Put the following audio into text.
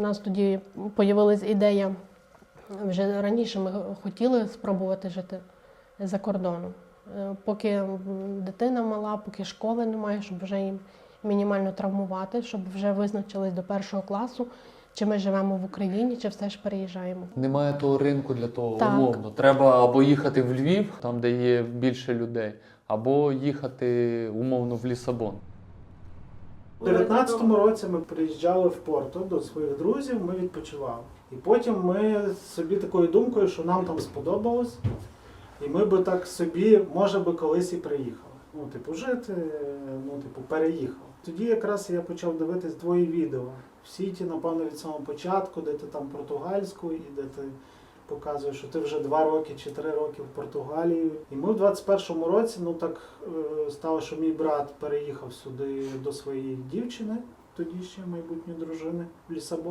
У нас тоді з'явилася ідея. Вже раніше ми хотіли спробувати жити за кордоном. Е, Поки дитина мала, поки школи немає, щоб вже їм мінімально травмувати, щоб вже визначились до першого класу, чи ми живемо в Україні, чи все ж переїжджаємо. Немає того ринку для того Так. умовно. Треба або їхати в Львів, там де є більше людей, або їхати умовно в Лісабон. У 19-му році ми приїжджали в Порту до своїх друзів, ми відпочивали. І потім ми собі такою думкою, що нам там сподобалось, і ми би так собі, може би, колись і приїхали. Ну, типу, жити, ну, типу, переїхали. Тоді якраз я почав дивитись твої відео. Всі ті, напевно, від самого початку, де ти там португальську, і де ти показуєш, що ти вже два роки чи три роки в Португалії. І ми в 21-му році, ну так е, стало, що мій брат переїхав сюди до своєї дівчини, тоді ще майбутньої дружини в Лісабон.